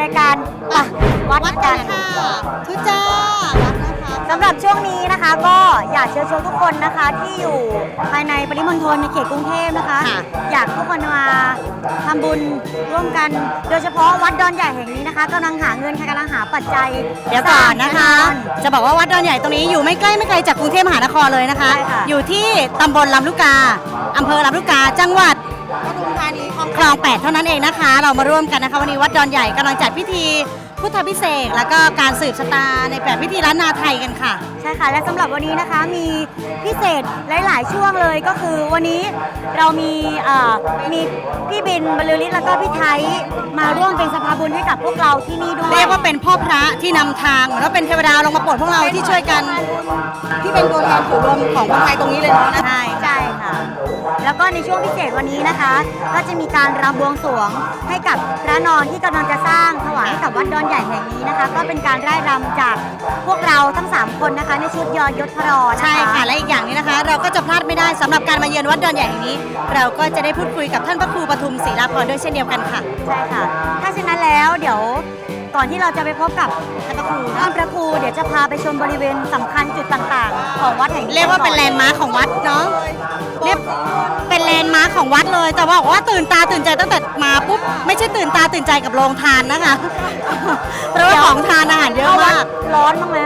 รายการอะวัดวัดกักันนค่ะทุจ้าวัดนะคะสำหรับช่วงนี้นะคะ ก็อยากเชิญชวนทุกคนนะคะที่อยู่ภายในปริมณฑลในเขตกรุงเทพนะคะ อยากทุกคนมาทำบุญร่วมกัน โดยเฉพาะวัดดอนใหญ่แห่งนี้นะคะกำลังหาเงินค่ะกำลังหาปัจจัยเดี๋ยวก่อนนะคะ สร้างจะบอกว่าวัดดอนใหญ่ตรงนี้อยู่ไม่ใกล้ไม่ไกลจากกรุงเทพมหานครเลยนะคะ ใช่ค่ะ อยู่ที่ตำบลลำลูกกาอำเภอลำลูกกาจังหวัด ปทุมธานีคลองแปดเท่านั้นเองนะคะ เรามาร่วมกันนะคะ วันนี้วัดดอนใหญ่กำลังจัดพิธีพุทธพิเศษกแล้วก็การสืบชะตาในแบบพิธีล้านนาไทยกันค่ะ ใช่ค่ะ และสำหรับวันนี้นะคะมีพิเศษหลาย ๆ ช่วงเลยก็คือวันนี้เรามีเอ่อมีพี่บินบรรลือฤทธิ์แล้วก็พี่ไทยมาร่วมเป็นสภาบุญให้กับพวกเราที่นี่ด้วยเรียกว่าเป็นพ่อพระที่นำทาง เหมือนว่าเป็นเทวดาลงมาโปรดพวกเราที่ช่วยกัน ที่เป็นตัวแทนส่วนรวมของคนไทยตรงนี้เลยเนาะนะ ใช่ใช่ค่ะ แล้วก็ในช่วงพิเศษวันนี้นะคะ ก็จะมีการรำบวงสรวงให้กับพระนอนที่กำลังจะสร้างถวายให้กับวัดดอนใหญ่แห่งนี้นะคะ ก็เป็นการไร่รำจากพวกเราทั้ง 3 คนนะคะ ในชุดยอยศพระรอนะคะ ใช่ค่ะและอีกอย่างนี้นะคะ เราก็จะพลาดไม่ได้สำหรับการมาเยือนวัดดอนใหญ่แห่งนี้ เราก็จะได้พูดคุยกับท่านพระครูปทุมศรีราพรด้วยเช่นเดียวกันค่ะ ใช่ค่ะ ถ้าเช่นนั้นแล้วเดี๋ยวก่อนที่เราจะไปพบกับท่านพระครูท่านพระครูเดี๋ยวจะพาไปชมบริเวณสำคัญจุดต่างๆ ของวัดแห่งนี้เรียกว่าเป็นแลนด์มาร์คของวัดเนาะ เรียกเป็นแลนด์มาร์คของวัดเลย แต่ว่าบอกว่าตื่นตาตื่นใจตั้งแต่มาปุ๊บไม่ใช่ตื่นตาตื่นใจกับโรงทานนะคะเพราะว่าของทานอาหารเยอะมากร้อนบ้างไหม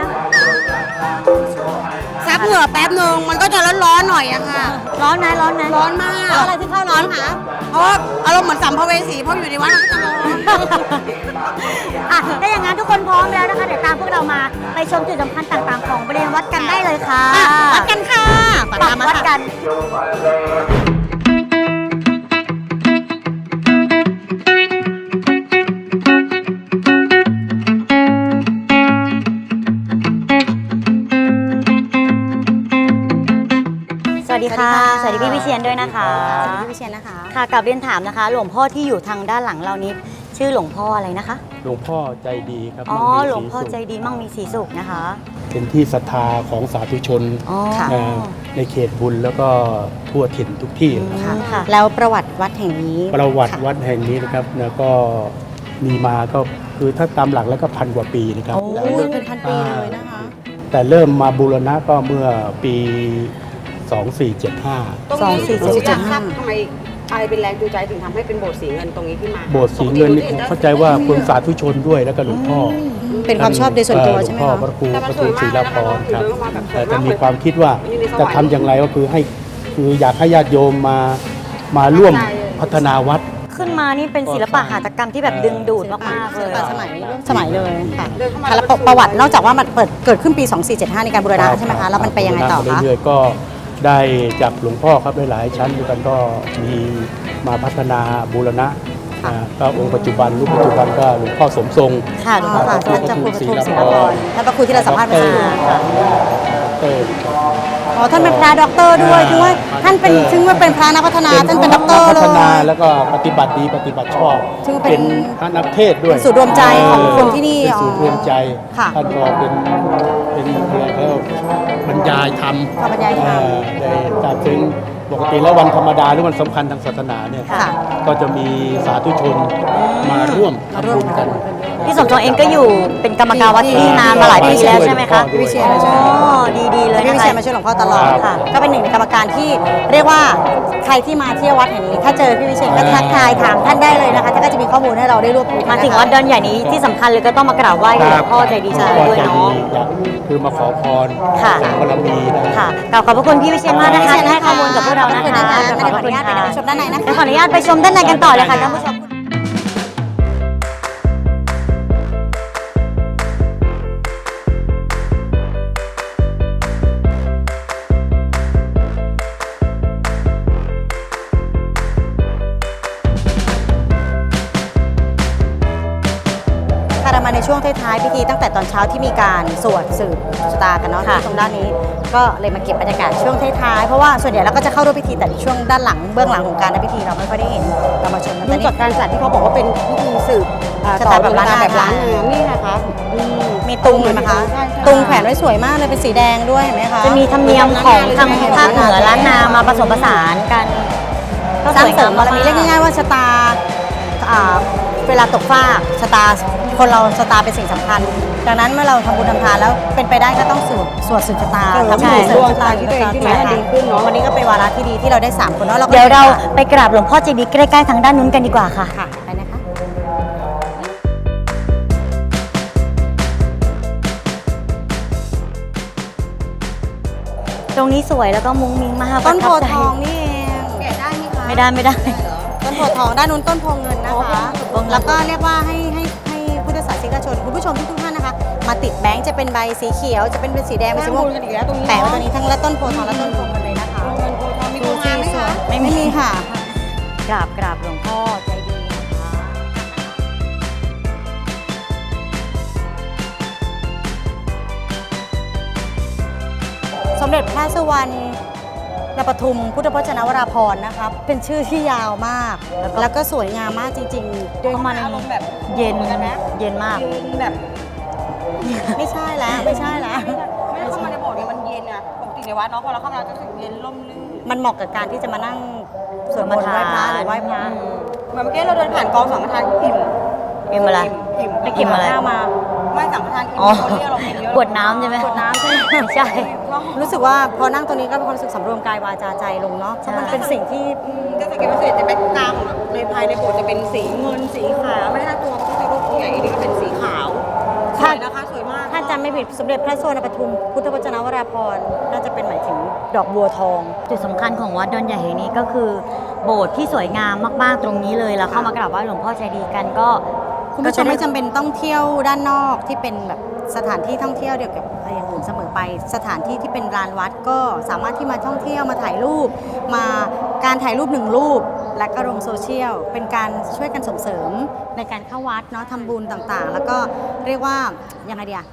ซับเหงื่อแป๊บนึงมันก็จะร้อนๆหน่อยอะค่ะ ร้อนไหมร้อนไหมร้อนมากอะไรที่เข้าร้อนคะเพ ราะว่าอารมณ์เหมือนสัมภเวสีเพราะอยู่ในวัดมันก็จะร้อนอะถ้าอย่างนั้นทุกคนพร้อมแล้วนะคะ เดี๋ยวตามพวกเรามาไปชมจุดสำคัญต่างๆ ของบริเวณวัดกันได้เลยค่ะอะวัดกันค่ะปัดปัตากมมาวัดค่ะกัน สวัสดีค่ะ สวัสดีพี่วิเชียนด้วยนะคะ พี่วิเชียนนะคะ ค่ะกับเรียนถามนะคะ หลวงพ่อที่อยู่ทางด้านหลังเรานี้ ชื่อหลวงพ่ออะไรนะคะ หลวงพ่อใจดีครับอ๋อมั่งมีหลวงพ่อศรีสุขใจดีมั่งมีสีสุขนะคะเป็นที่ศรัทธาของสาธุชนอ๋อค่ะเอ่อในเขตบุญแล้วก็ทั่วถิ่นทุกที่นะครับค่ะ ค่ะ แล้วประวัติวัดแห่งนี้ประวัติค่ะวัดแห่งนี้นะครับแล้วก็มีมาก็คือถ้าตามหลักแล้วก็พันกว่าปีนะครับโอ้แต่ยเป็นพันปีเลยนะคะ แต่เริ่มมาบูรณะก็เมื่อปี 2475สองสี่เจ็ดผมเจ็อยาดกทห้าราบทำไมอะไรเป็นแรงจูงใจถึงทำให้เป็นโบสถ์สีเงินตรงนี้ขึ้นมาโบสถ์สีเงินนี่ผมเข้าใจว่าคุณสาธุชนด้วยแล้วก็หลวงพ่ออเป็นความชอบโดยส่วนตัวใช่ไหมเอ่อหลวงพ่อคะพระครูแต่พมันระครูสวยมากศรีราพรนะครับคือแบบสวยมากแต่จะมีความคิดว่ามันอยู่ในสวรรค์จะทำอย่างไรก็คือให้คืออยากให้ญาติโยมมามาร่วมพัฒนาวัด ขึ้นมานี่เป็นศิลปะหัตถกรรมที่แบบดึงดูดมากๆเลยสมัยร่วมสมัยเลยค่ะเดินเข้ามาค่ะแล้วประประวัตินอกจากว่ามันเปิดเกิดขึ้นปี 2475 ในการบูรณะใช่ไหมคะ แล้วมันไปยังไงต่อบูรณคะมาเรื่อยๆก็ ได้จากหลวงพ่อครับหลายๆชั้นด้วยกันก็มีมาพัฒนาบูรณะอ่าก็องค์ปัจจุบันรูปปัจจุบันก็หลวงพ่อสมทรง ค่ะหลวงพ่อค่ะพระท่านเจ้าคุณปทุมศรีศรีราราพพรรท่านพระครูที่เราสัมภาษณ์เมื่อสักครู่ค่ะเอออ๋อท่านเป็นพระด็อกเตอร์ด้วยถึงว่าท่านเป็นถึงว่าเป็นพระนักพัฒนาท่านเป็นด็อกเตอร์พัเลฒนายแล้วก็ปฏิบัติดีปฏิบัติชอบถือว่าเป็นเป็นพระนักเทศน์ด้วยเป็นศูนย์รวมใจของคนที่นี่เป็นศูนย์รวมใจค่ะ ท่านก็เป็นเป็นอะไรแล้ว บรรยายธรรมค่ะบรรยายธรรมเอ่อในการถึงปกติแล้ววันธรรมดาหรือวันสำคัญทางศาสนาเนี่ยค่ะ ก็จะมีสาธุชนมาร่วม ทำบุญกัน พี่สมทรงเองก็อยู่เป็นกรรมการวัดที่นี่นานมาหลายปีแล้วใช่ไหมคะพี่วิเชียรอ๋อดีดีๆเลยพี่นะวิคะ เชียนมาช่วยหลวงพ่อตลอดครับค่ะ ก็เป็นหนึ่งในกรรมการที่เรียกว่าใครที่มาเที่ยววัดแห่งนี้ ถ้าเจอพี่วิเชียนก็ทักทายถามท่านได้เลยนะคะท่านก็จะมีข้อมูลให้เราได้รวบรวมมาถึงวัดดอนใหญ่นี้ที่สำคัญเลยก็ต้องมากราบไหว้หลวงพ่อใจดีหลใจวงพ่อด้วยใจดีเนาะอยากคือมาขอพรค่ะจากบารมีนะ ค่ะกราบขอบพระคุณพี่วิเชียนมากนะคะที่ให้ข้อมูลกับพวกเรานะคะขอบคุณนะคะขอบพระคุณเดี๋ยวขออนุญาตไปค่ะชมด้านในนะคะ เดี๋ยวขออนุญาตไปชมด้านในกันต่อเลยค่ะท่านผู้ชม ช่วงท้ายๆพิธีตั้งแต่ตอนเช้าที่มีการสวดสืบชะตากันเนาะค่ะที่ตรงด้านนี้ก็เลยมาเก็บบรรยากาศช่วงท้ายๆเพราะว่าส่วนใหญ่เราก็จะเข้าร่วมพิธีแต่ช่วงด้านหลังเบื้องหลังของการทำพิธีเราไม่ค่อยได้เห็นเรามาชมกันดูแต่นี่จากการจัดที่เขาบอกว่าเป็นพิธีสืบอ่ชะตาแบบล้านนาแบบล้านนานี่นะคะอืมมีตุงเห็นไหมคะใช่ใช่ตุงแขวนไว้สวยมากเลยเป็นสีแดงด้วยเห็นไหมคะจะมีธรรมเนียมของทางภาคเหนือล้านนามาผสมผสานกันก็สร้างเสริมบารมีกเรียกง่ายๆว่าชะตาอ่าเวลาตกฟากชะตา คนเราชะตาเป็นสิ่งสำคัญ ดังนั้นเมื่อเราทำบุญทำทานแล้วเป็นไปได้ก็ต้องสวดสวดสืบชะตาเออทำให้ใช่เสริมชะตาดวงที่ตัวเองที่มันให้ดีขึ้นเนอะ วันนี้ก็เป็นวาระที่ดีที่เราได้สามคนเนาะก็เดี๋ยวเราไปกราบหลวงพ่อเจดีย์ใกล้ๆทางด้านนู้นกันดีกว่าค่ะ ค่ะไปนะคะ ตรงนี้สวยแล้วก็มุ้งมิ้งมากต้นโพประทับใจทองนี่เองแกะได้ไหมคะ ไม่ได้ไม่ได้ ต้นโพทองด้านนู้นต้นโพเงินนะคะ แล้วก็เรียกว่าให้ให้ ให้พุทธศาสนิกชนคุณผู้ชมทุกๆท่านนะคะ มาติดแบงค์จะเป็นใบสีเขียว จะเป็นเป็นสีแดงเป็นสีม่วงแต้มบุญกันอีกแล้วตรงนี้แปะไว้ตรงนี้ทั้งและต้นโพทองและต้นโพเงินเลยนะคะเงินโพทองมีโรงงานไหมคะไม่มีค่ะกราบกราบหลวงพ่อใจดีนะคะสมเด็จพระสุวรร ณนปทุมพุทธพจนวราพรณ์นะคะเป็นชื่อที่ยาวมาก แล้วก็สวยงามมากจริงๆเข้ามาในอารมณ์แบบเย็นหมือกันะเย็นมากยืนแบบไม่ใช่แล้วไม่ใช่แล้วไม่ได้เข้ามาในโบสถ์เนี่ยมันเย็นอะปกติในวัดเนาะพอเราเข้ามาเราจะรู้สึกเย็นร่มรื่นมันเหมาะกับการที่จะมานั่งสวดมนต์ไหว้พระหรือไหว้พระเหมือนเมื่อกี้เราเดินผ่านกองสังฆทานอิ่มอิ่มอะไรอิ่มไปกินอะไรข้าวมาไม่สังฆทานอิ่มอ๋อคนเรียกเรากินเยอะกวดน้ำใช่ไหมกวดน้ำใช่ไหมไม่ใช่ รู้สึกว่าพอนั่งตรงนี้ก็มีความรู้สึกสำรวมกายวาจาใจลงเนาะเพราะมันเป็นสิ่งที่อืมจะสังเกตว่าส่วนใหญ่จะเป็นกลางในภายในโบสถ์จะเป็นสีเงินสีขาวไม่ได้ตัวพระพุทธรูปองค์ใหญ่นี่ก็เป็นสีขาวสถ้าวยนะคะสวยมากถ้าจำไม่ผิดสมเด็จพระสุวรรณปทุมพุทธวจนวราพรณ์น่าจะเป็นหมายถึงดอกบัวทอง จุดสำคัญของวัดดอนใหญ่แห่งนี้ก็คือ โบสถ์ที่สวยงามมากๆตรงนี้เลยแล้วเข้ามากราบไหว้หลวงพ่อใจดีกันก็คุณผู้ชมไม่จำเป็นต้องเที่ยวด้านนอกที่เป็นแบบสถานที่ท่องเที่ยวเดียวกับ อย่างอื่นเสมอไป สถานที่ที่เป็นลานวัดก็สามารถที่มาท่องเที่ยวมาถ่ายรูป มาการถ่ายรูปหนึ่งรูป และก็ลงโซเชียลเป็นการช่วยกันส่งเสริมในการเข้าวัดเนาะทำบุญต่างๆ แล้วก็เรียกว่ายังไงเดีย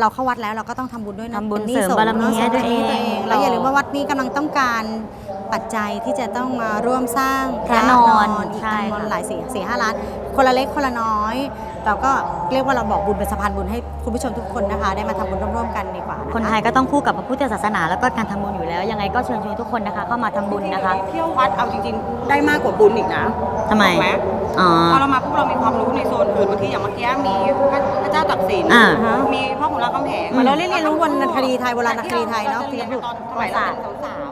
เราเข้าวัดแล้วเราก็ต้องทำบุญด้วยนะทำบุญป็นหนี้เสริมบารมีให้ตัวเองแล้วอย่าลืมว่าวัดนี้กำลังต้องการ ปัจจัยที่จะต้องมาร่วมสร้างพระนอนอีกใช่จำนวนค่ะ หลายสี่สี่ห้าล้านคนละเล็กคนละน้อย เราก็เรียกว่าเราบอกบุญเป็นสะพานบุญให้คุณผู้ชมทุกคนนะคะ ได้มาทำบุญร่วมๆกันดีกว่าะะ คนไทยก็ต้องคู่กับพระพุทธศาสนาแล้วก็การทำบุญอยู่แล้ว ยังไงก็เชิญชวนทุกคนนะคะ เข้ามาทำบุญนะคะเที่ยววัดเอาจริงๆ ได้มากกว่าบุญอีกนะทำไมถูกไหมอ๋อ พอเรามาปุ๊บเรามีความรู้ในโซนอื่นบางทีอย่างเมื่อกี้มีพระเจ้าตักสินอ่ามีพ่อขุนรามคำแหงเหมือนเราเรียนเรียนรู้วรรณคดีไทยโบราณคดีไทยเนาะที่เราตอนสมัยเราเป็นสาวๆเป็นต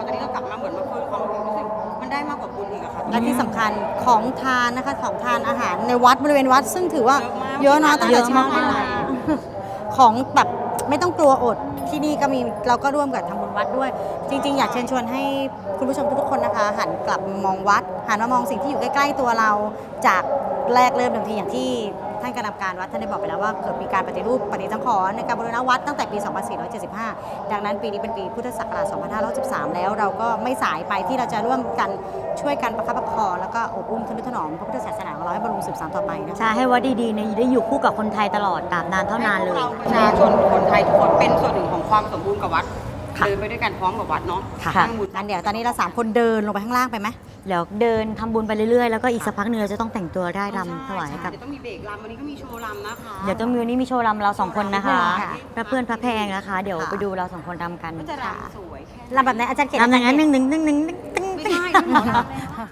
อนเป็นเด็กพอตอนนี้ก็กลับมาเหมือนมาเพิ่มความรู้รู้สึกมันได้มากกว่าบุญอีกอะค่ะ และที่สำคัญของทานนะคะของทานอาหารในวัดบริเวณวัด ซึ่งถือว่าเยเยอะอะเนาะมากตั้งแต่เยอะเช้ามากไปของแบบไม่ต้องกลัวอดที่นี่ก็มีเราก็ร่วมกับทำบุญวัดด้วย จริง ๆ อยากเชิญชวนให้คุณผู้ชมทุกๆคนนะคะ หันกลับมามองวัดหันมามองสิ่งที่อยู่ใกล้ ๆ ตัวเราจากแรกเริ่มเดิมทีอย่างที่ ท่านคณะกรรมการวัดท่านได้บอกไปแล้วว่าเกิดมีการปฏิรูปปฏิสังขรณ์ในการบูรณะวัดตั้งแต่ปี 2475 ดังนั้นปีนี้เป็นปีพุทธศักราช 2513 แล้วเราก็ไม่สายไปที่เราจะร่วมกันช่วยกันประคับประคองแล้วก็อบอุ้มทนุถนอมพระพุทธศาสนาของเราให้บรรลุสืบสานต่อไปนะคะ ใช่ให้วัดดีๆเนี่ยได้อยู่คู่กับคนไทยตลอดตราบนานเท่านานเลยประชาชนคนไทยทุกคนเป็นส่วนหนึ่งของความสมบูรณ์กับวัด ค่ะ เดินไปด้วยกันพร้อมกับวัดเนาะค่ะสร้างบุญงั้นเดี๋ยวตอนนี้เราสามคนเดินลงไปข้างล่างไปไหม เดี๋ยวเดินทำบุญไปเรื่อยๆ แล้วก็อีกสักพักหนึงเราจะต้องแต่งตัวได้รำถวายให้กับ เดี๋ยวต้องมีเบรกรำวันนี้ก็มีโชว์รำนะคะ เดี๋ยวต้องมีวันนี้มีโชว์รำเราสองคนนะคะค่ะ พระเพื่อนพระแพงนะคะ เดี๋ยวค่ะไปดูเราสองคนรำกันก็จะรำสวยแค่ลำแบบไหนอาจารย์เกศรำอย่างนั้นหนึ่งหนึ่งหนึ่งหนึ่งตึ้งไม่ตึ้ง ใช่ไม่หมอรำเลยค่ะค่ะ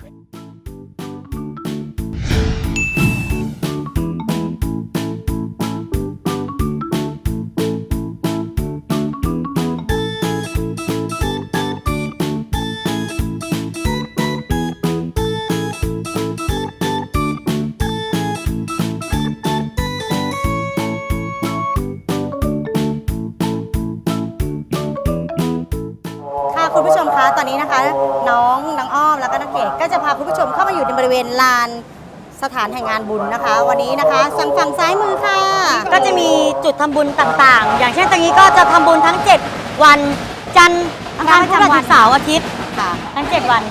านแห่งงานบุญนะคะ วันนี้นะคะสังฝั่งซ้ายมือค่ะ ก็จะมีจุดทำบุญต่างๆ อย่างเช่นตรงนี้ก็จะทำบุญทั้ง 7 วันจันทร์อังคารพฤหัสเสาร์อาทิตย์ค่ะ ทั้ง 7 วัน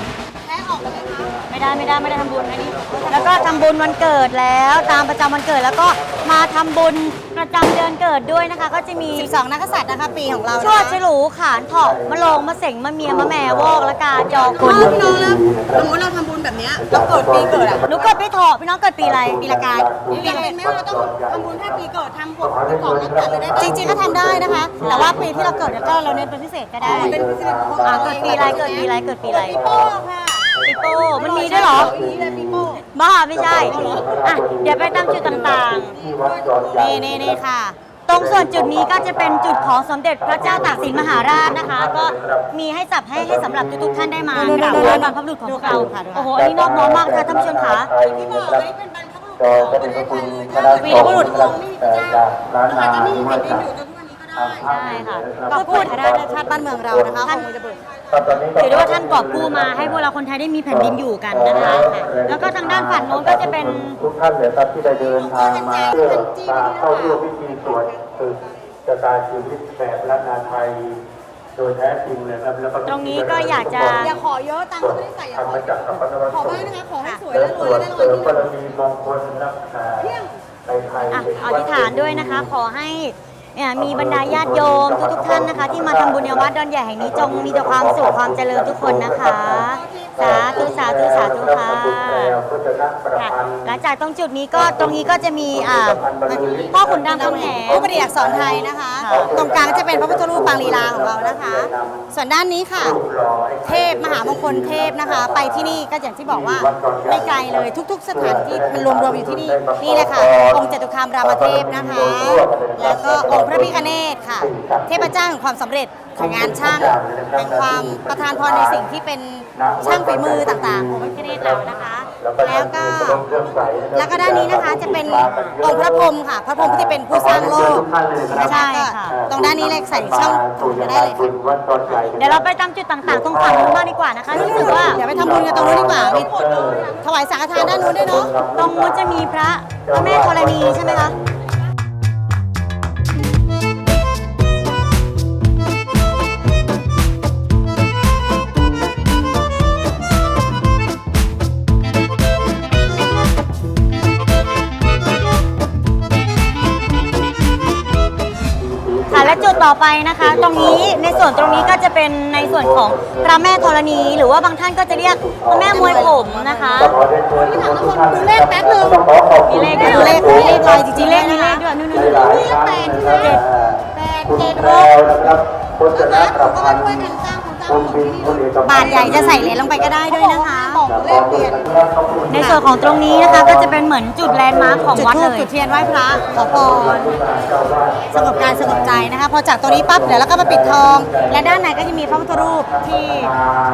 ไหมคะไม่ไม่ได้ไม่ได้ไม่ได้ทำบุญอันนี้ แล้วก็ทำบุญวันเกิดแล้วตามประจำวันเกิดแล้วก็มาทำบุญประจำเดือนเกิดด้วยนะคะ ก็จะมี12 นักกษัตริย์นะคะ ปีของเราชวดนะฉลูขานเถาะมะโรงมะเสงมะเมียมะแหม่วอกและกาจอกุคุลณพี่น้องแล้วสมมติเราทำบุญแบบเนี้ยเราเกิดปีเกิดอะหนูเกิดปีเถาะพี่น้องเกิดปีอะไรปีละกามีจำเป็นไหมว่าเราต้องทำบุญแค่ปีเกิดทำพวกที่ของนักการเลยได้ไหมจริงๆก็ทำได้นะคะ แต่ว่าปีที่เราเกิดเนี่ยก็เราเน้นเป็นพิเศษก็ได้เป็นสิริมงคลอ่าเกิดปีอะไรเกิดปีอะไรเกิดปีอะไรปีโป้ค่ะ ปีโป้มันมีด้วยเหรอปีนี้เลยปีโป้บ้าไม่ใช่ อะ เดี๋ยวไปตามจุดต่างๆ นี่นี่นี่ค่ะ ตรงส่วนจุดนี้ก็จะเป็นจุดของสมเด็จพระเจ้าตากสินมหาราชนะคะ ก็มีให้จับให้ให้สำหรับทุกๆท่านได้มากราบไหว้บรรพบุรุษของพวกเราโอ้โห อันนี้นอบน้อมมากค่ะท่านผู้ชมค่ะที่บอกเลยเป็นบรรพบุรุษของประเทศไทยเลยถ้าวีรบุรุษคงไม่มีพระเจ้าเราอาจจะไม่มีแผ่นดินอยู่จนทุกวันนี้ก็ได้ ใช่ค่ะก็ก็พูพูดดได้ชาติบ้านเมืองเรานะคะท่านของวีรบุรุษถือได้ว่าท่านกอบกู้มาให้พวกเราคนไทยได้มีแผ่นดินอยู่กันนะคะ แล้วก็ทางด้านฝั่งโน้นก็จะเป็นทุกท่านเลยครับที่ได้เดินทางมาเพื่อมาเข้าร่วมพิธีสวดสืบชะตาชีวิตแบบล้านนาไทยโดยแท้จริงเลยครับแล้วก็ตรงนี้ก็อยากจะอย่าขอเยอะตังค์ก็ไม่ได้ใส่อย่าทำขอมาจากสัพพะนวัตขอถุบ้างนะคะขอให้สวยและและรสววยดและรเสวยริมที่บารมีมงคลรักษาในไทยอะอธิษฐานด้วยนะคะ ขอให้ เนี่ยมีบรรดาญาติโยมทุกๆท่านนะคะ ที่มาทำบุญในวัดดอนใหญ่แห่งนี้จงมีแต่ความสุขความเจริญทุกคนนะคะ สาธุสาธุสาธุค่ะค่ะหลังจากตรงจุดนี้ก็ตรงนี้ก็จะมีอ่าพ่อขุนดำคำแหงผู้ประดิษฐ์อักษรไทยนะคะ ตรงกลางจะเป็นพระพุทธรูปปางลีลาของเรานะคะ ส่วนด้านนี้ค่ะ เทพมหามงคลเทพนะคะ ไปที่นี่ก็อย่างที่บอกว่าไม่ไกลเลยทุก ๆ สถานที่มันรวมๆอยู่ที่นี่นี่เลยค่ะองค์จตุคามรามเทพนะคะ แล้วก็องค์พระพิฆเนศค่ะ เทพเจ้าแห่งความสำเร็จ งงานช่างแห่งความประทานพรในสิ่งที่เป็นช่างฝีมือต่างๆ ของพระพิฆเนศเรานะคะ แล้วก็แล้วก็ด้านนี้นะคะจะเป็นองค์พระพรหมค่ะ พระพรหมที่เป็นผู้สร้างโลกนะคะใช่ก็ค่ะตรงด้านนี้เลยใส่ช่องถุงก็ได้เลยค่ะวัดตอนใหญ่เดี๋ยวเราไปตามจุดต่างๆตรงฝั่งนู้นบ้างดีกว่านะคะรู้สึกว่าเดี๋ยวไปทำบุญกันตรงนู้นดีกว่ามีถวายสังฆทานด้านนู้นด้วยเนาะตรงนู้นจะมีพระพระแม่ธรณีใช่ไหมคะ ไปนะคะ ตรงนี้ในส่วนตรงนี้ก็จะเป็นในส่วนของพระแม่ธรณี หรือว่าบางท่านก็จะเรียกพระแม่มวยผมนะคะดูเลขแป๊บนึงมีเลขดูเลขมีเลขลอยจริงๆเลขเลมียเลนะขด้วยนู่นหลายๆครั้งแปดใช่ไหมแปดเจ็ดหกนะครับพุทธนะนักประก็พัมานธ์ช่วยกันสร้าง คุณสร้างคุณคนบิที่นนี่คุณเอกบาทใหญ่จะใส่เหรียญลงไปก็ได้ด้วยนะคะบอกเลขเปลี่ยนในส่วนของตรงนี้นะคะก็จะเป็นเหมือนจุดแลนด์มาร์คของจุดวัดธูเลปยจุดเทียนไหว้พระขอพรสงบกายสงบใจนะคะพอจากตรงนี้ปั๊บเดี๋ยวเราก็มาปิดทอง และด้านในก็จะมีพระพุทธรูปที่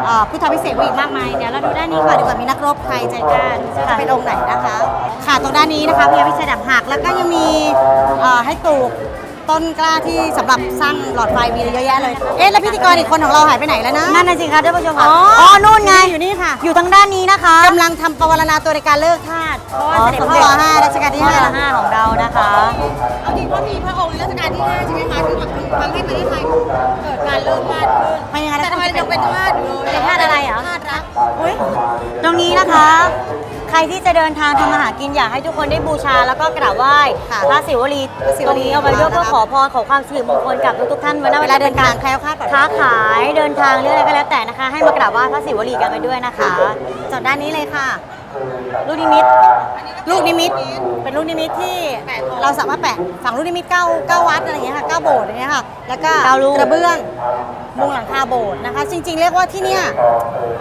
เอ่อพุทธพิเศษกอีกมากมายเดี๋ยวเราดูด้านนี้ก่อนดีกว่ามีนักรบใครใจกล้าดูสิจะเป็นองค์ไหนนะคะ ค่ะตรงด้านนี้นะคะพระพิชัยดับหักแล้วก็ยังมีเอ่อให้ปลูก ต้นกล้าที่สำหรับสร้างหลอดไฟมีเยอะแยะเลย เอ๊ะแล้วพิธีกรอีกคนของเราหายไปไหนแล้วนะ นั่นน่ะสิคะท่านผู้ชมค่ะ อ๋ออ๋อนู่นไง อยู่นี่ค่ะ อยู่ทางด้านนี้นะคะกำลังทำปวารณาตัวในการเลิกทาสเพราะว่าอ๋อเสด็จพ่อรอห้ารัชกาลที่ที่ห้าห้าของเรานะคะ เอาจริงเพราะมีพระองค์ในรัชกาลที่5ใช่ไหมคะที่ทำทำให้ประเทศไทยเกิดการเลิกทาสขึ้นไม่อย่างนั้นแต่ทำไมยังเป็นทาสอยู่เลยเป็นทาสอะไรเหรอ ทาสรักอุ๊ยตรงนี้นะคะใครที่จะเดินทางทำมาหากินอยากให้ทุกคนได้บูชาแล้วก็กราบไหว้ค่ะพระศิวลีพระศิวลีตรงนี้เอาไว้ด้วยเพื่อขอพรขอความสิริมงคลกับทุกๆท่านวันเวลาเดินทางแคล้วคลาดปลอดภัย ค้าขายเดินทางเรื่องอะไรก็แล้วแต่นะคะ ให้มากราบไหว้พระศิวลีกันไปด้วยนะคะจดด้านนี้เลยค่ะ ลูกนิมิต ลูกนิมิต เป็นลูกนิมิตที่เราสามารถแปะ ฝั่งลูกนิมิตเก้าเก้าวัดอะไรอย่างเงี้ยค่ะเก้าโบสถ์อย่างเงี้ยค่ะ แล้วก็เก้าลูก กระเบื้อง มุงหลังคาโบสถ์นะคะ จริง ๆ เรียกว่าที่เนี่ย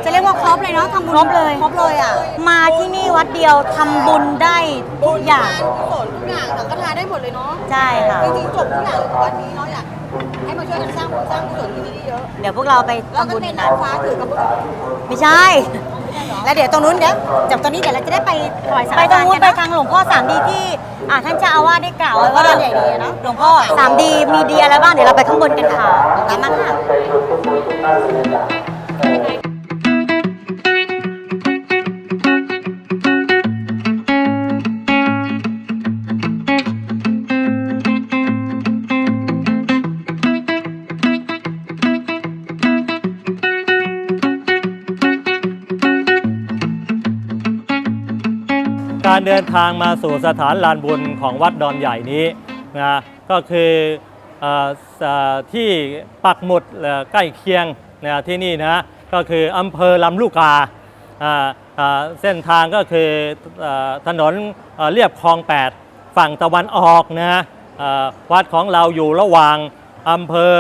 จะเรียกว่าครบเลยเนาะทำบุญครบเลยครบเลยอะ มาที่นี่วัดเดียวทำบุญได้ทุกอย่างการกุศลทุกอย่างสังฆทานได้หมดเลยเนาะใช่ค่ะ จริงๆจบทุกอย่างเลยของวัดนี้เนาะอยากให้มา ช่วยกันสร้างบุญสร้างกุศลที่นี่เยอะเดี๋ยวพวกเราไปแล้วทำก็บุญเป็กันนนานะงฟ้าถือกระปุกไม่ใช่ แล้วเดี๋ยวตรงนู้นเดี๋ยวจากตรงนี้เดี๋ยวเราจะได้ไปถวายสังฆไปตรงทานนู้กันนไปนะทางหลวงพ่อสามดีที่อ่าท่านเจ้าอาวาสได้กล่าวไว้ว่าว่าใหญ่ดีอะเนอะหลวงพ่อสามดีมีดีอะไรบ้างเดี๋ยวเราไปข้างบนกันค่ะตามมาค่ะใจ การเดินทางมาสู่สถานลานบุญของวัดดอนใหญ่นี้นะก็คือเอ่อเอ่อที่ปักหมุดใกล้เคียงนะที่นี่นะก็คืออำเภอลำลูกกาเส้นทางก็คืออถนนเรียบคลอง 8 ฝั่งตะวันออกนะวัดของเราอยู่ระหว่างอำเภอ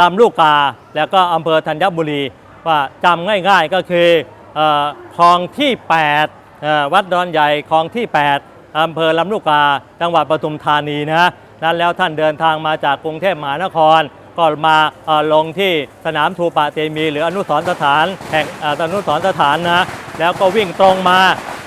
ลำลูกกา แล้วก็อำเภอธัญบุรีว่าจำง่ายๆก็คืออคลองที่ 8 วัดดอนใหญ่คลองที่ 8อำเภอลำลูกกา จังหวัดปทุมธานีนะนั้นแล้วท่านเดินทางมาจากกรุงเทพมหานคร ก็มาเอ่อลงที่สนามทูปะเตมี หรืออนุสรณ์สถานแห่งเอ่ออนุสรณ์สถานนะแล้วก็วิ่งตรงมา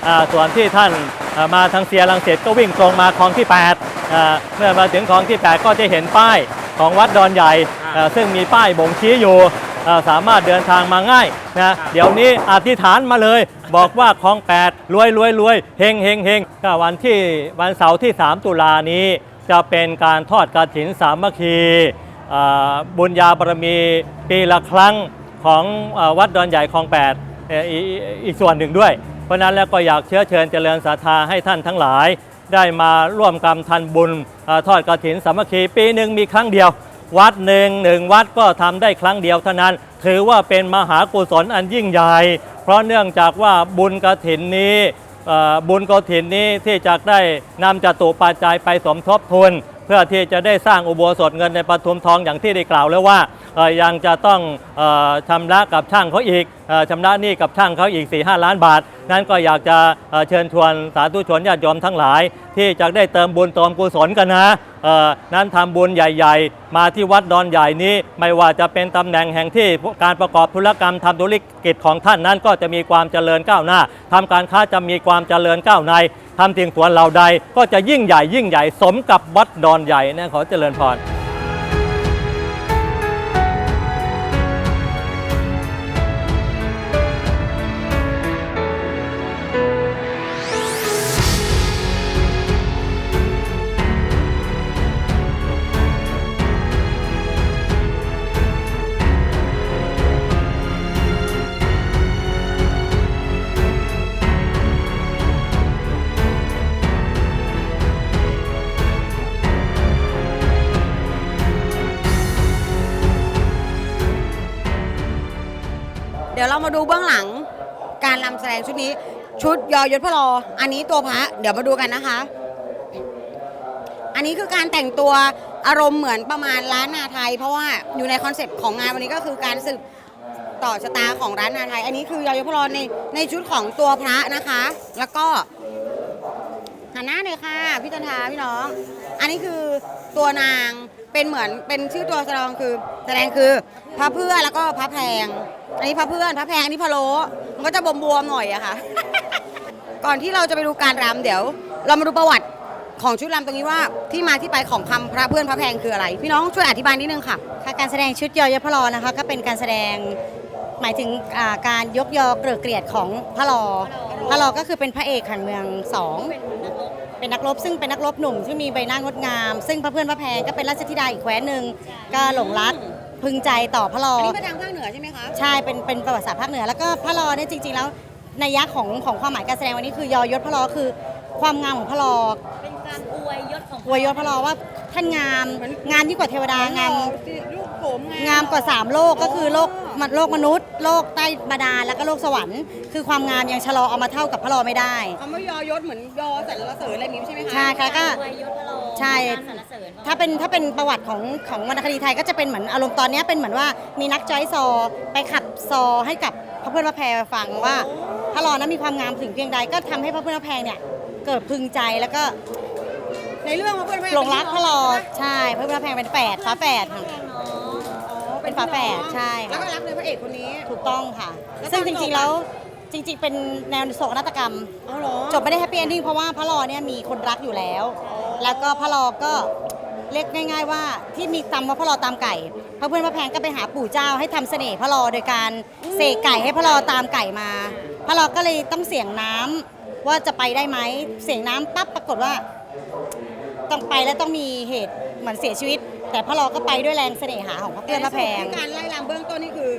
อ่าส่วนที่ท่านเอ่อมาทางเสียรังเสร็จก็วิ่งตรงมาคลองที่8อ่าเมื่อมาถึงคลองที่ 8 ก็จะเห็นป้ายของวัดดอนใหญ่เอ่อซึ่งมีป้ายบ่งชี้อยู่เอ่อ สามารถเดินทางมาง่ายนะเดี๋ยวนี้อธิษฐานมาเลย บอกว่าคลอง8รวยรวยรวยเฮงเฮงเฮงก็วันที่วันเสาร์ที่ 3 ตุลานี้ จะเป็นการทอดกฐินสามัคคีเอ่อบุญญาบารมีปีละครั้งของเออวัดดอนใหญ่คลอง8เอ่ออีอีอีกส่วนหนึ่งด้วย เพราะฉะนั้นแล้วก็อยากเชื้อเชิญเจริญศรัทธาให้ท่านทั้งหลาย ได้มาร่วมกรรมทันบุญเอ่อทอดกฐินสามัคคีปีหนึ่งมีครั้งเดียว วัดหนึ่งหนึ่งวัดก็ทำได้ครั้งเดียวเท่านั้น ถือว่าเป็นมหากุศลอันยิ่งใหญ่ เพราะเนื่องจากว่าบุญกระถินนี้บุญกระถินนี้ที่จะได้นำจตุปัจจัยไปสมทบทุน เพื่อที่จะได้สร้างอุโบสถเงินในปทุมทองอย่างที่ได้กล่าวแล้วว่ายังจะต้องชำระกับช่างเขาอีกชำระหนี้กับช่างเขาอีก 4 5 ล้านบาท นั้นก็อยากจะเชิญชวนสาธุชนญาติโยมทั้งหลาย ที่จะได้เติมบุญเติมกุศลกันนะนั้นทำบุญใหญ่ๆ มาที่วัดดอนใหญ่นี้ ไม่ว่าจะเป็นตำแหน่งแห่งที่การประกอบธุรกรรมทำธุรกิจของท่านนั้นก็จะมีความเจริญก้าวหน้าทำการค้าจะมีความเจริญก้าวใน ทำเตียงสวนเหล่าใดก็จะยิ่งใหญ่ยิ่งใหญ่สมกับวัดดอนใหญ่นะขอเจริญพร ดี๋ยวเรามาดูเบื้องหลังการรำแสดงชุดนี้ ชุดยอยศพลออันนี้ตัวพระเดี๋ยวมาดูกันนะคะ อันนี้คือการแต่งตัวอารมณ์เหมือนประมาณร้านนาไทย เพราะว่าอยู่ในคอนเซปต์ของงานวันนี้ก็คือการสืบต่อชะตาของร้านนาไทย อันนี้คือยอยศพลอในในชุดของตัวพระนะคะ แล้วก็หันหน้าเลยค่ะพี่จันทาพี่น้อง อันนี้คือตัวนาง เป็นเหมือนเป็นชื่อตัวแสดงคือ แสดงคือพระเพื่อนแล้วก็พระแพง อันนี้พระเพื่อนพระแพงอันนี้พะโล้มันก็จะบวมๆหน่อยอะค่ะ ก่อนที่เราจะไปดูการรำเดี๋ยว เรามาดูประวัติของชุดรำตรงนี้ว่าที่มาที่ไปของคำพระเพื่อนพระแพงคืออะไร พี่น้องช่วยอธิบายนิดนึงค่ะค่ะการแสดงชุดยอยพระลอนะคะ ก็เป็นการแสดงหมายถึงการยกยอเกลือเกลียดของพระลอพระลอก็คือเป็นพระเอกแห่งเมืองสอง เป็นนักรบซึ่งเป็นนักรบหนุ่มที่มีใบหน้างดงาม ซึ่งพระเพื่อนพระแพงก็เป็นราชธิดาอีกแคว้นหนึ่งก็หลงรักพึงใจต่อพระลออันนี้มาทางภาคเหนือใช่ไหมคะใช่เป็นเป็นประวัติศาสตร์ภาคเหนือ แล้วก็พระลอเนี่ยจริง ๆ แล้วในยยะของของความหมายการแสดงวันนี้คือยอยศพระลอคือ ความงามของพระลอเป็น การอวยยศของอวยยศพระลอว่าท่านงามงามยิ่งกว่าเทวดางามลูกผมไงงามกว่า3โลกก็คือโลกมันโลกมนุษย์ โลกใต้บาดาลแล้วก็โลกสวรรค์ คือความงามยังชะลอเอามาเท่ากับพระลอไม่ได้คำว่ายอยศเหมือนยอสรรเสริญอะไรอย่างนี้ใช่ไหมคะใช่ค่ะก็อวยยศพระโลใช่การสรรเสริญถ้าเป็นถ้าเป็นประวัติของของวรรณคดีไทยก็จะเป็นเหมือนอารมณ์ตอนเนี้ยเป็นเหมือนว่ามีนักจอยซอไปขับซอให้กับพระเพื่อนพระแพรฟังว่าพระลอนั้นมีความงามถึงเพียงใดก็ทำให้พระเพื่อนพระแพรเนี่ยเกิดพึงใจแล้วก็ ในเรื่องของเพื่อนพระเอกหลงรักพระลอใช่พระเพื่อนพระแพรเป็นแฝดฝาแฝดค่ะเป็นฝาแฝดใช่ค่ะแล้วก็รักในพระเอกคนนี้ถูกต้องค่ะแล้วซึ่งตอนจจบริงๆอะแล้วจริง ๆ เป็นแนวโศกนาฏกรรม เอาเหรอจบไม่ได้แฮปปี้เอนดิ้งเพราะว่าพระลอเนี่ยมีคนรักอยู่แล้ว แล้วก็พระลอก็เรียกง่าย ๆ ว่าที่มีตำว่าพระลอตามไก่พระเพื่อนพระแพงก็ไปหาปู่เจ้าให้ทำเสน่ห์พระลอโดยการเสกไก่ให้พระลอตามไก่มา พระลอก็เลยต้องเสี่ยงน้ำว่าจะไปได้ไหมเสี่ยงน้ำปั๊บปรากฏว่า ต้องไปแล้วต้องมีเหตุเหมือนเสียชีวิต แต่พระลอก็ไปด้วยแรงเสน่หาของพระเพื่อนพระแพง ที่การไล่ลำเบื้องต้นนี่คือ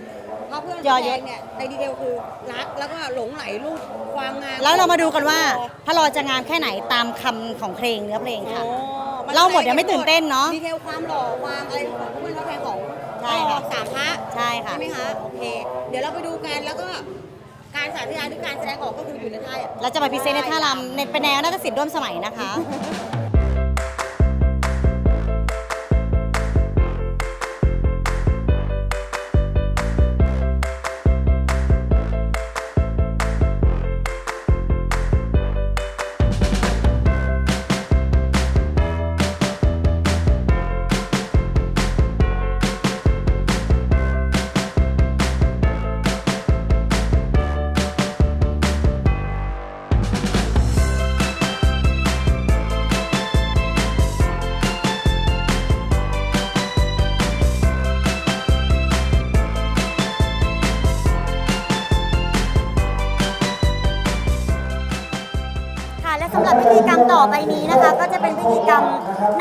เพราะเพื่อนยอแสยดศงเนี่ยในดีเทลคือรักแล้วก็หลงไหลรูปความงามแล้วเรามาดูกันว่าพระรอจะงามแค่ไหนตามคำของเพลงเนื้อเพลงค่ะ โอ้นเล่าหมดเดี๋ยวไม่ตื่นเต้นเนอะดีเทลความหล่อความอะไรของพระเพื่อนพระแพงของใช่ค่ะ สามพระ ใช่ค่ะ ใช่ไหมคะโอเค เดี๋ยวเราไปดูกันแล้วก็การสาธยายหรือการแสดงออกก็คืออยู่ในท่าเราจะมาพรีเซนต์ในท่ารำในเป็นแนวนาฏศิลป์ร่วมสมัยนะคะค่ะ อไปนี้นะคะก็จะเป็นพิธีกรรม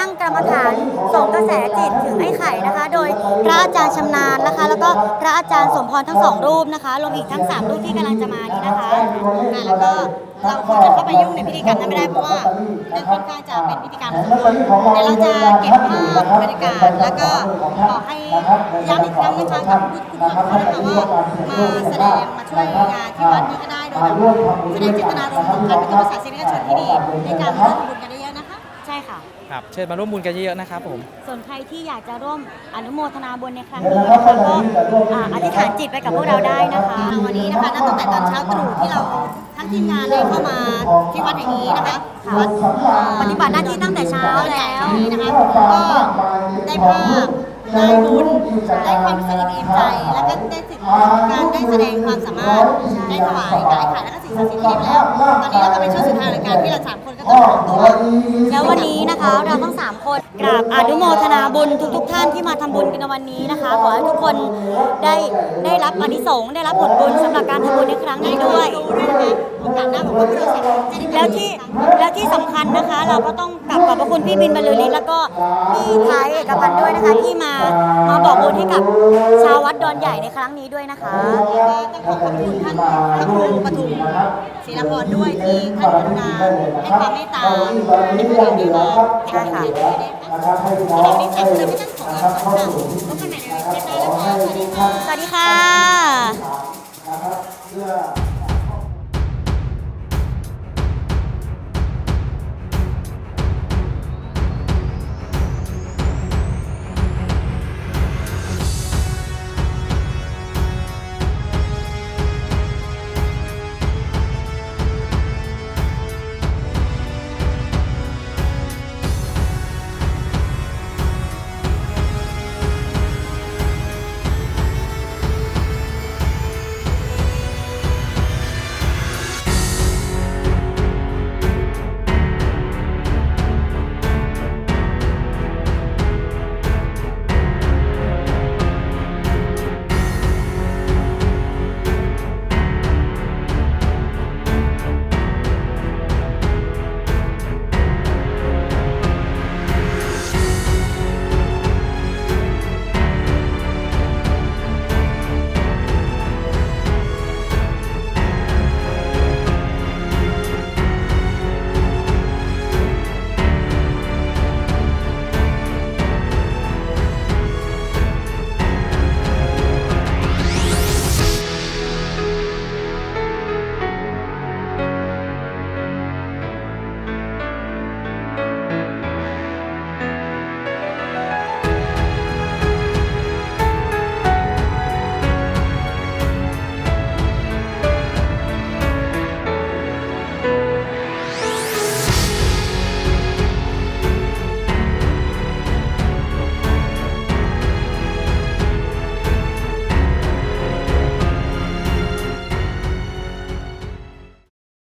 นั่งกรรมฐานส่งกระแสจิตถึงไอ้ไข่นะคะ โดยพระอาจารย์ชำนาญนะคะ แล้วก็พระอาจารย์สมพรทั้งสองรูปนะคะรวมอีกทั้งสามรูปที่กำลังจะมานี้นะคะะแล้วก็ เราควรจะเข้าไปยุ่งในพิธีกรรมนั้นไม่ได้เพราะว่านั่นค่อนข้างจะเป็นพิธีกรรมสำคัญเดี๋ยวเราจะเก็บภาพบรรยากาศแล้วก็บอกให้ย้ำอีกครั้งนะคะกับคุณผู้ชมนะคะว่ามาแสดงมาช่วยงานที่วัดนี้ก็ได้โดยแบบแสดงเจตนารมณ์ของการเป็นตัวภาษาศิลปชนที่ดีในการร่วมบุญกันเยอะๆนะคะ ใช่ค่ะครับเชิญมาร่วมบุญกันเยอะๆนะครับผม ส่วนใครที่อยากจะร่วมอนุโมทนาบุญในครั้งนี้นะคะก็อ่าอธิษฐานจิตไปกับพวกเราได้นะคะ วันนี้นะคะนับตั้งแต่ตอนเช้าตรู่ที่เรา ทั้งทีมงานได้เข้ามาที่วัดแห่งนี้นะคะวัดปฏิบัติหน้าที่ตั้งแต่เช้าแล้วนะคะก็ได้ภาพได้บุญได้ความรู้สึกอิ่มใจ แล้วก็ได้ถึงการได้แสดงความสามารถได้ถวายกายขายแล้วก็สิ่งศักดิ์สิทธิ์ที่ดีแล้ว ตอนนี้เราก็เป็นช่วงสุดท้ายในการที่เราสามคนก็ต้องขอตัวแล้ววันนี้นะคะเราทั้งสามคนกราบอนุโมทนาบุญทุกๆท่านที่มาทำบุญกันในวันนี้นะคะ ขอให้ทุกคนได้ได้รับอานิสงส์ได้รับผลบุญสำหรับการทำบุญในครั้งนี้ด้วย แล้วที่แล้วที่สำคัญนะคะ เราก็ต้องกลับขอบพระคุณพี่บินบรรลือฤทธิ์แล้วก็พี่ท้ายเอกพันธ์ด้วยนะคะที่มามาบอกบุญให้กับชาววัดดอนใหญ่ในครั้งนี้ด้วยนะคะแล้วก็ต้องขอขอบคุณท่านพระครูปทุมศิลปรด้วยที่ท่านกรุณาให้ความเมตตาให้พวกเราได้มาแข่งขันในวันนี้นะคะสำหรับวันนี้สามคนเราไม่ต้องขอลาไปก่อนค่ะพบกันใหม่ในเทปหน้านะคะสวัสดีค่ะสวัสดีค่ะ